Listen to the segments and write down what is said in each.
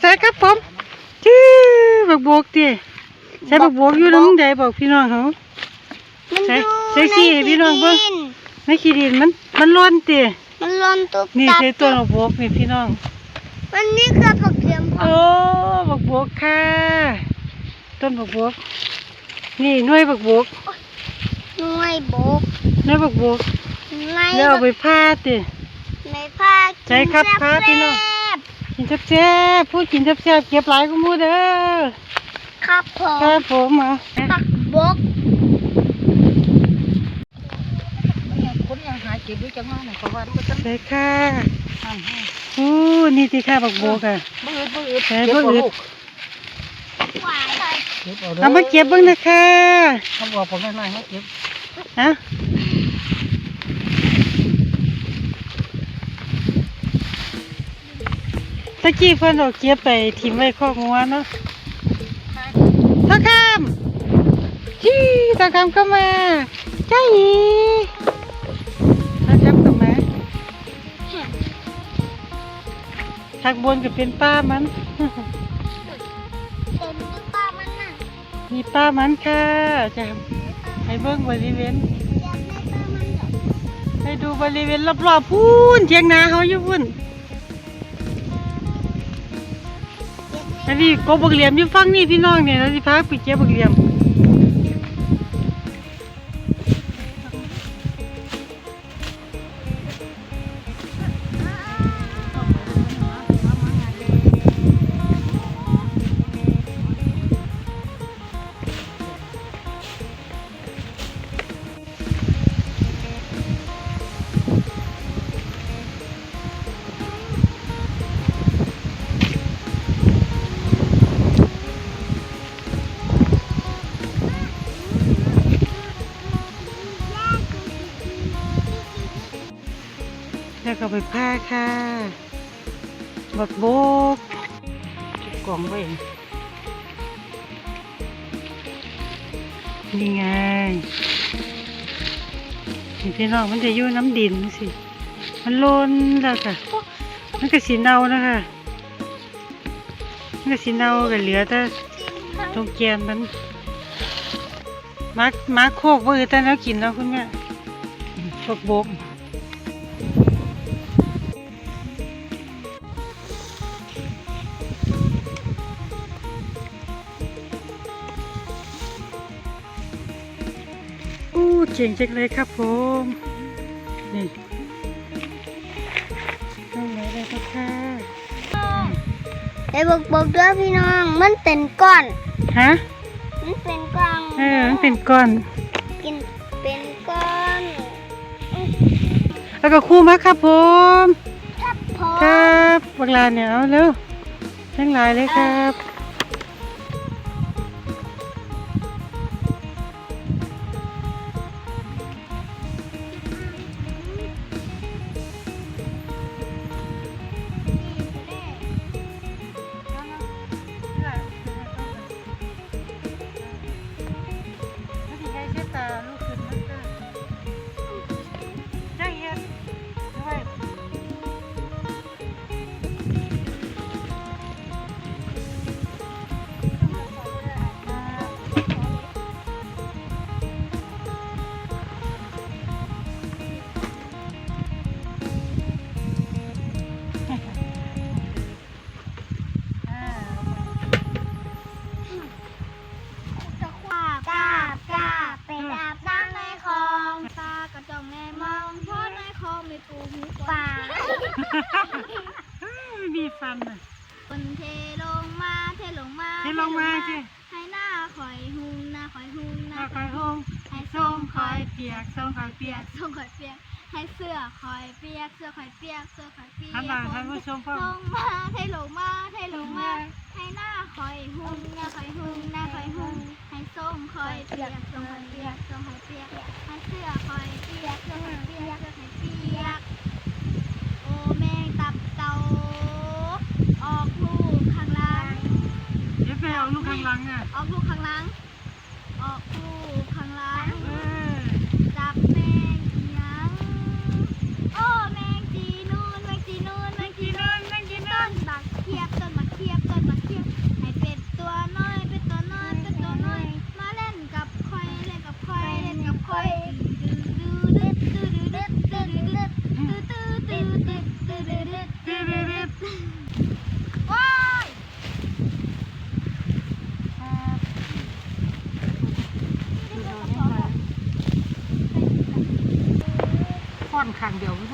ใส่ครับผมชื่อบักบกติใส่บักบกอยู่น้ำใดบอกพี่น้องเขามันใส่อยู่ใส่ขี้ให้พี่น้องเบิ่งใดิในขี้ดินมัน มันร้อนติมันร้อนตุ๊บนี่ตับใส่ตัวบักบกนี่พี่น้องมันนี่คือผักเทียมโอ้บักบกค่ะ ต้นบักบกนี่หน่วยบักบกหน่วยโบกหน่วยบักบกในแล้วเอาไปพาติในผ้าใช่ครับกินพาพี่น้องแซ่บ กินแซ่บๆพูดกินแซ่บๆเก็บหลายก็มูเด้อๆครับผมครับผมเอาผักบกคนยังหาเก็บด้วยจังว่าน่ะเพราะว่ามันจะใส่ค่ะทำให้อู้นี่ที่ข้าบักโบกอะบ่อึดบ่อึดแหมบ่อึดหวานเก็บเอาเด้อเอามาเก็บเบ้างนะคะ เขาบอกผมน้อยๆให้เก็บฮะ ตะกี้เพิ่นเอาเก็บไปทิ้งไว้คอกงัวเนาะทักคำจี้ทักคำก็มาจ้าอีทักคำก็มาทักบนก็เป็นป้ามันเต็มที่ป้ามันน่ะมีป้ามันค่ะจะให้เบิ่งบริเวณยังไม่ป้ามันเหรอให้ดูบริเวณรอบๆพูนเทียงนาเขาอยู่พุ่น อันนี้กบบักเหลี่ยมอยู่ฟังนี่พี่น้องเนี่ยเราสิพาไปเก็บบักเหลี่ยม แล้วก็ไปพาค่ะ บักโบกเก็บกล่องไว้นี่ไงนี่พี่น้องมันจะอยู่น้ำดินสิ มันล้นแล้วค่ะ มันก็สีเนานะคะ มันก็สีเนาก็เหลือแต่ตรงแกนมันมามาโคกว่าเออแต่แล้วกินแล้วคุณแม่พวกบก เจ๋งจังเลยครับผม นี่ต้องไหนได้ก็ค่ะไอ้บกบกด้วยพี่น้อง มันเป็นก้อน ฮะ มันเป็นก้อนเออมันเป็นก้อน กินเป็นก้อน แล้วก็คู่มาครับผม ครับผคมรับเวลาเนี่ยเอาเร็วทั้งหลายเลยครับ คลองมีปูหมูป่ามีฟันอะคนเทลงมาเทลงมาเทลงมาสิให้หน้าคอยหุงหน้าคอยหุงหน้าน้าคคออยยหุงหงให้ส้ส้มมคคออยยเปียกส้มคอยเปียกส้มคอยเปียกให้เสื้อคอยเปียกเสื้อคอยเปียกเสื้อคอยเปียกท่านหลานท่านผู้ชมพ่อลงมาเทลงมาเทลงมาให้หน้าคอยหุงหน้าคอยหุงหน้าคอยหุงให้ส้มคอยเปียกส้มคอยเปียกส้มคอยเปียก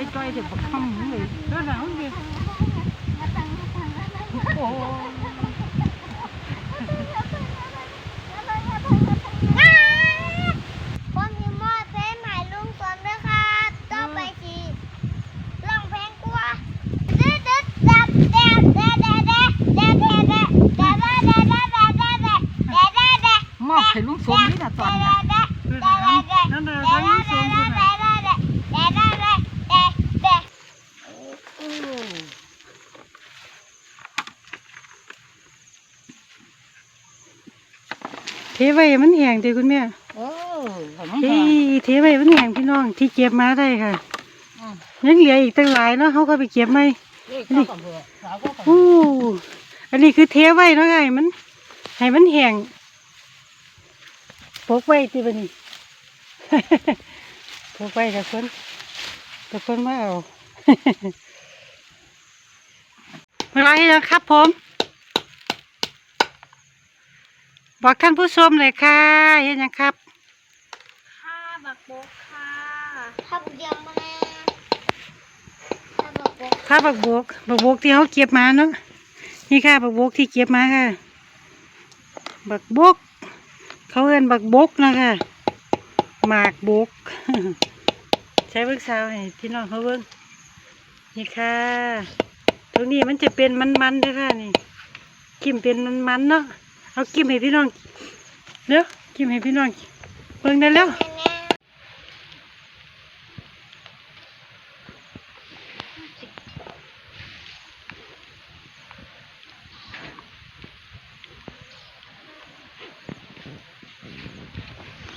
อยจ้อยเด็กบักคำเลยแล้วหนาวเด็กโอ้ให้ลุงสมนี่นะตอนนี้ ไว้มันแห้งเด้คุณแม่เออผมไม่เฮ้แห้งยเทไว้มันแห้งพี่น้องที่เก็บมาได้ค่ะอืมยังเหลืออีกตั้งหลายเนาะเขาก็ไปเก็บไหมเอ้ยเข้ากับเบื่อสาวก็กับอู้อันนี้คือเทไว้เนาะไงมันให้มันแห้งปกไว้ที่บันนี้ปกไว้แต่คนแต่คนมาเอาเวลาให้แล้วครับผม บอกท่านผู้ชมเลยค่ะเห็นยังครับข้าบักบกค่ะข้าบุกเดียวมาข้าบักบกค่ะบักบกบักบกที่เขาเก็บมาเนาะนี่ค่ะบักบกที่เก็บมาค่ะ บักบกเขาเอิ้นบักบกนะคะหมากบก ใช้เบิ้งสาวให้พี่น้องเขาเบิ้งนี่ค่ะตรงนี้มันจะเป็นมันๆเด้วยค่ะนี่กิมเป็นมันๆเนาะ เอากิมให้พี่น้องเดี๋ยวกิมให้พี่น้องเบิ้งได้แล้ว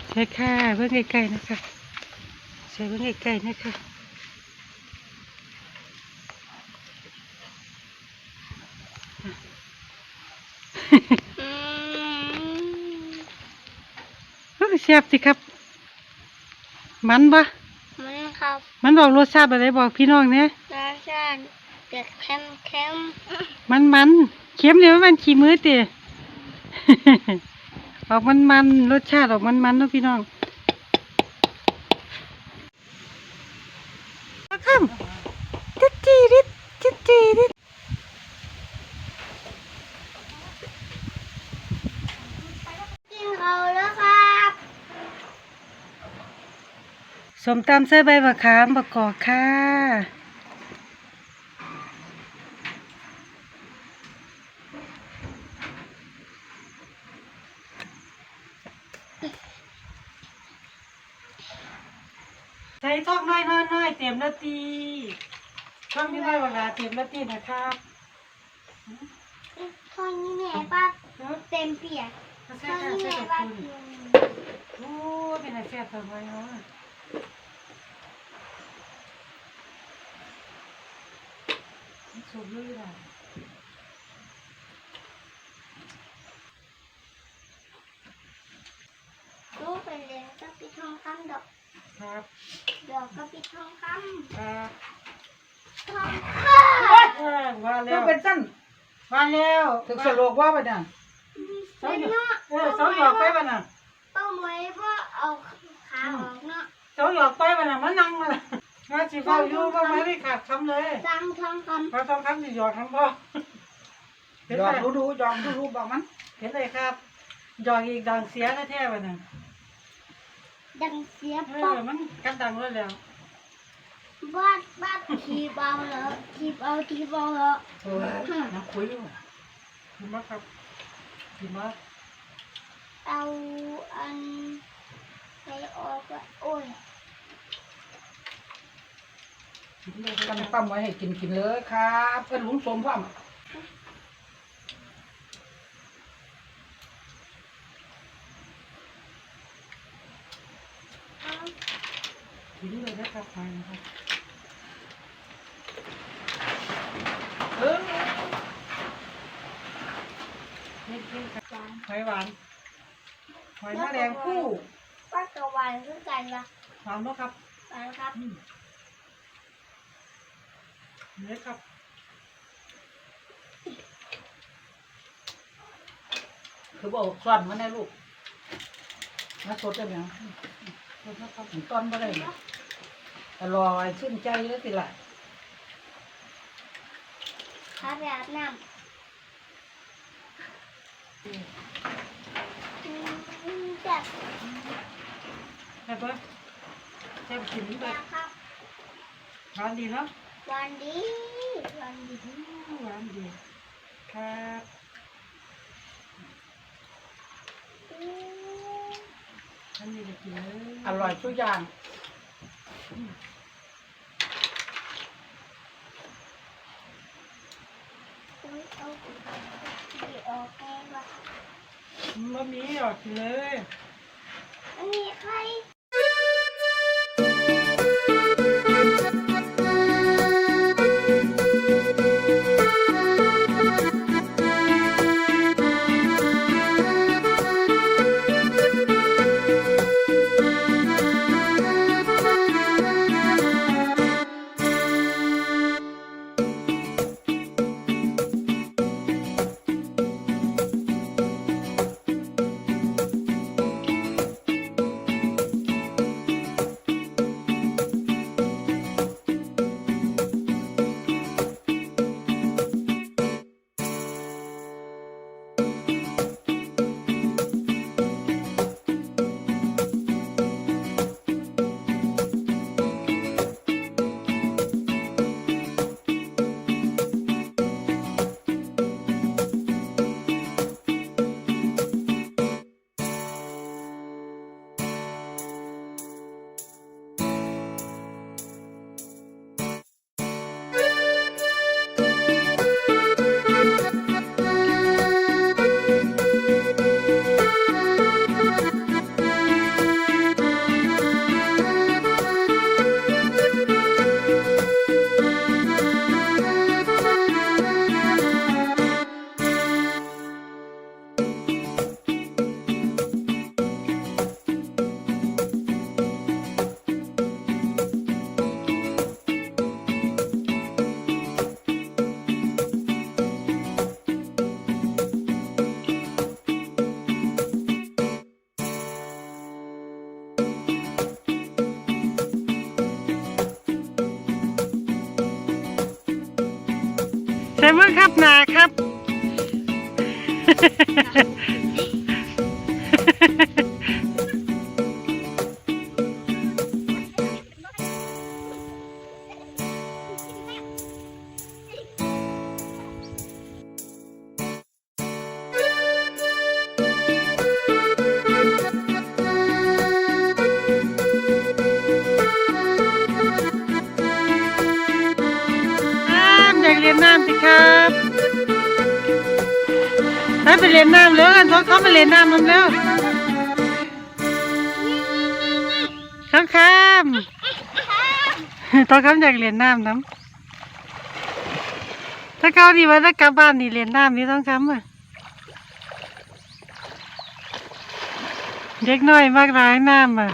ใช่ค่ะเบิ้งใกล้ๆนะคะใส่เบิ้งใกล้ๆนะคะ เฮ้ยเสียบสิครับ มันปะมันครับ มันบอกรสชาติอะไรบอกพี่น้องเนี่ยรสชาติเด็ดเค็มเค็มมันมันเค็มเดี๋ยวมันขี้มือเตะออกมันมันรสชาติออกมันมันเนาะพี่น้องมาคำจิ๊ดจีดิดจิ๊ดจีดิด กินเขาแล้วครับ สมตำใส่ใบมะขามประกอบค่ะ ใส่ทอกน้อยน้อยน้อยเต็มนาทีช่องนี้น้อยเวลาเต็มนาทีนะครับทอดนี่แม่ป้าเนาะเต็มเปียกใส่ทอดค่ะนี่ใส่แม่กับป้าคุณกินโอ้เป็นอะไรแซ่บตัวไว้เนาะ สูบเลยล่ะลูกเป็นเลี้ยงก็ปิดทองคำดอกครับ ดอกก็ปิดทองคครับำทองคเออว่าแล้ก็วเป็นสั้นว่าแล้วถึงสโลกว่าไปเนี่ยำเป็นเนาะเออเสาหยอกไปบ้าน่ะเป้าหมายว่าเอาขาออกเนาะเสาหยอกไปบ้าน่ะมันนั่งมาน่ะ มาสิเฝ้าอยู่บ่ไม่ได้ขาดคำเลยสั่งทองคเราต้องคำสิหยอกคำพ่อเห็นยไหอมมดูดูยอมดูดูบอกมันเห็นเลยครับหยอกอีกดังเสียแท้ๆบ้าน่ะำดังเสียเอปออกมันกันดังเลยแล้วบ้านบ้านทีเบาเหรอทีเบาทีเบาเหรอเออนักคุยอยู่ดีมากครับดีมากเอาอันไปออกอะโอ้ย กินเลยกันครับปั้มไว้ให้กินกินเลยครับเป็นลุงสมพ่อมเอากินเลยนะครับไปนะครับเออนี่กินครับจานหอยหวานหอยแมลงผู้ป้ากระวานคือกันละหวานเนาะครับไปครับ อืมนี่ครับคือบอกซ่อนมันได้ลูกมาสดได้ไหมนี่นะครับถึงต้นบ่ได้เลยไปอร่อยชื่นใจแล้วสิล่ะพาไปอาบน้ำอืมจับใช่ปะใช่กินแบจับบครับร้านดีเนาะ วันดีวันดีร้านดีครับอืมอันนี้จะกินเลยอร่อยทุกอย่างอุ๊ยเอาดีออกแกงว่ะมะมีออกกินเลยมันมีใคร ครับนาครับ ไปเลียนน้ำเร็วกันท้องเขาไปเลียนน้ำมันเร็วข้ามข้ามท้องเขาอยากเลียนน้ำน้ำถ้าเขาดีว่าถ้ากลับบ้านนี่เลียนน้ำนี่ต้องข้ามอะเด็กน้อยมากร้ายน้ำอะ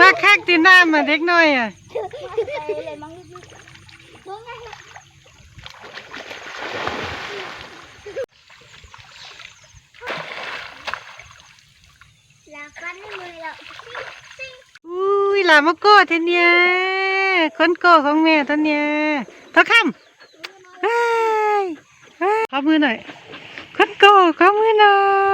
มาคักตีน้ำอะเด็กน้อยอะไปเลยมั้งลูกๆมึงไงลาฟันในมือแล้วอุ้ยหลานมาโก้เทเนียคนโก้ของแม่ตัวเนี้ยตะคำเฮ้ยเฮ้ยขอมือหน่อยคนโก้ขอมือหน่อย